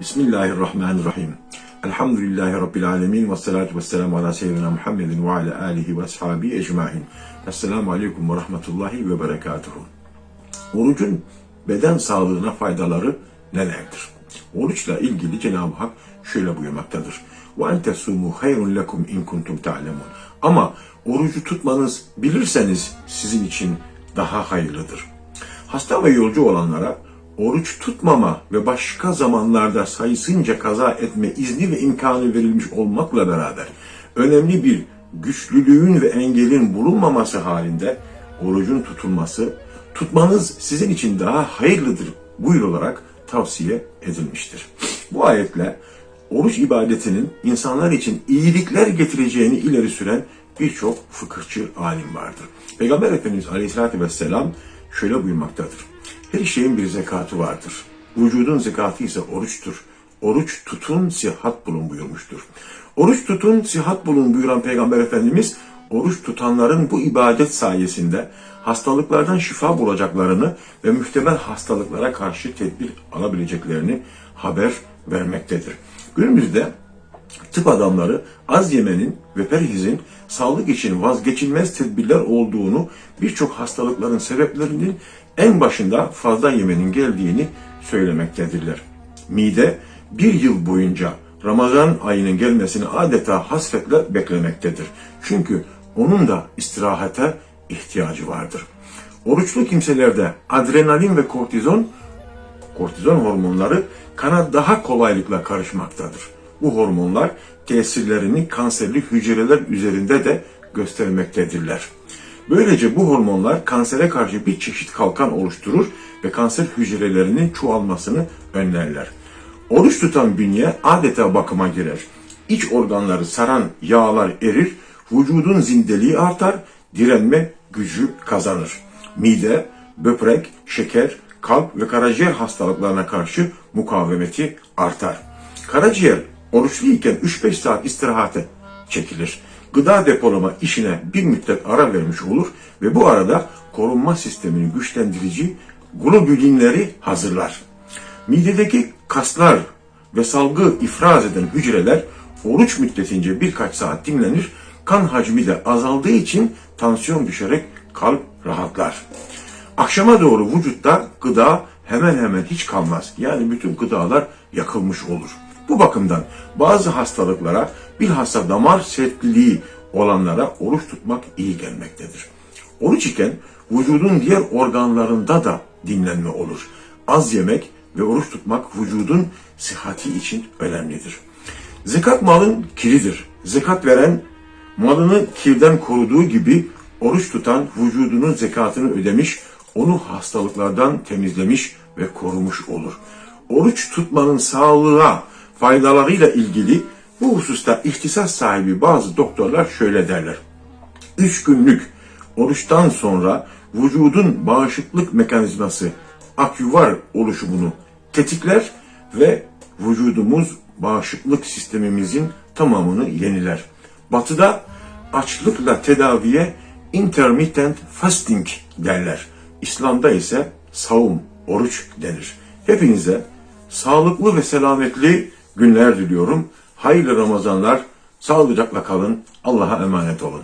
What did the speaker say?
Bismillahirrahmanirrahim. Elhamdülillahi Rabbil alemin ve salatu ve selamu ala seyyidina Muhammedin ve ala alihi ve ashabi ecmain. Esselamu aleyküm ve rahmetullahi ve berekatuhu. Orucun beden sağlığına faydaları nelerdir? Oruçla ilgili Cenab-ı Hak şöyle buyurmaktadır. وَاَنْ تَسُومُوا خَيْرٌ لَكُمْ اِنْ كُنْتُمْ تَعْلَمُونَ Ama orucu tutmanız bilirseniz sizin için daha hayırlıdır. Hasta ve yolcu olanlara oruç tutmama ve başka zamanlarda sayısınca kaza etme izni ve imkanı verilmiş olmakla beraber önemli bir güçlülüğün ve engelin bulunmaması halinde orucun tutulması, tutmanız sizin için daha hayırlıdır buyurularak tavsiye edilmiştir. Bu ayetle oruç ibadetinin insanlar için iyilikler getireceğini ileri süren birçok fıkıhçı alim vardır. Peygamber Efendimiz Aleyhisselatü Vesselam şöyle buyurmaktadır. Her şeyin bir zekatı vardır. Vücudun zekatı ise oruçtur. Oruç tutun, sihat bulun buyurmuştur. Oruç tutun, sihat bulun buyuran Peygamber Efendimiz, oruç tutanların bu ibadet sayesinde hastalıklardan şifa bulacaklarını ve muhtemel hastalıklara karşı tedbir alabileceklerini haber vermektedir. Günümüzde tıp adamları az yemenin ve perhizin sağlık için vazgeçilmez tedbirler olduğunu, birçok hastalıkların sebeplerinin en başında fazla yemenin geldiğini söylemektedirler. Mide bir yıl boyunca Ramazan ayının gelmesini adeta hasretle beklemektedir. Çünkü onun da istirahate ihtiyacı vardır. Oruçlu kimselerde adrenalin ve kortizon kortizon hormonları kana daha kolaylıkla karışmaktadır. Bu hormonlar tesirlerini kanserli hücreler üzerinde de göstermektedirler. Böylece bu hormonlar kansere karşı bir çeşit kalkan oluşturur ve kanser hücrelerinin çoğalmasını önlerler. Oruç tutan bünye adeta bakıma girer. İç organları saran yağlar erir, vücudun zindeliği artar, direnme gücü kazanır. Mide, böbrek, şeker, kalp ve karaciğer hastalıklarına karşı mukavemeti artar. Karaciğer oruçlu iken 3-5 saat istirahate çekilir. Gıda depolama işine bir müddet ara vermiş olur ve bu arada korunma sistemini güçlendirici globulinleri hazırlar. Midedeki kaslar ve salgı ifraz eden hücreler oruç müddetince birkaç saat dinlenir, kan hacmi de azaldığı için tansiyon düşerek kalp rahatlar. Akşama doğru vücutta gıda hemen hemen hiç kalmaz. Yani bütün gıdalar yakılmış olur. Bu bakımdan bazı hastalıklara bilhassa damar sertliği olanlara oruç tutmak iyi gelmektedir. Oruç iken vücudun diğer organlarında da dinlenme olur. Az yemek ve oruç tutmak vücudun sıhhati için önemlidir. Zekat malın kiridir. Zekat veren malını kirden koruduğu gibi oruç tutan vücudunun zekatını ödemiş, onu hastalıklardan temizlemiş ve korumuş olur. Oruç tutmanın sağlığa faydalarıyla ilgili bu hususta ihtisas sahibi bazı doktorlar şöyle derler. Üç günlük oruçtan sonra vücudun bağışıklık mekanizması akyuvar oluşumunu tetikler ve vücudumuz bağışıklık sistemimizin tamamını yeniler. Batıda açlıkla tedaviye intermittent fasting derler. İslam'da ise savun, oruç denir. Hepinize sağlıklı ve selametli günler diliyorum. Hayırlı Ramazanlar, sağlıcakla kalın, Allah'a emanet olun.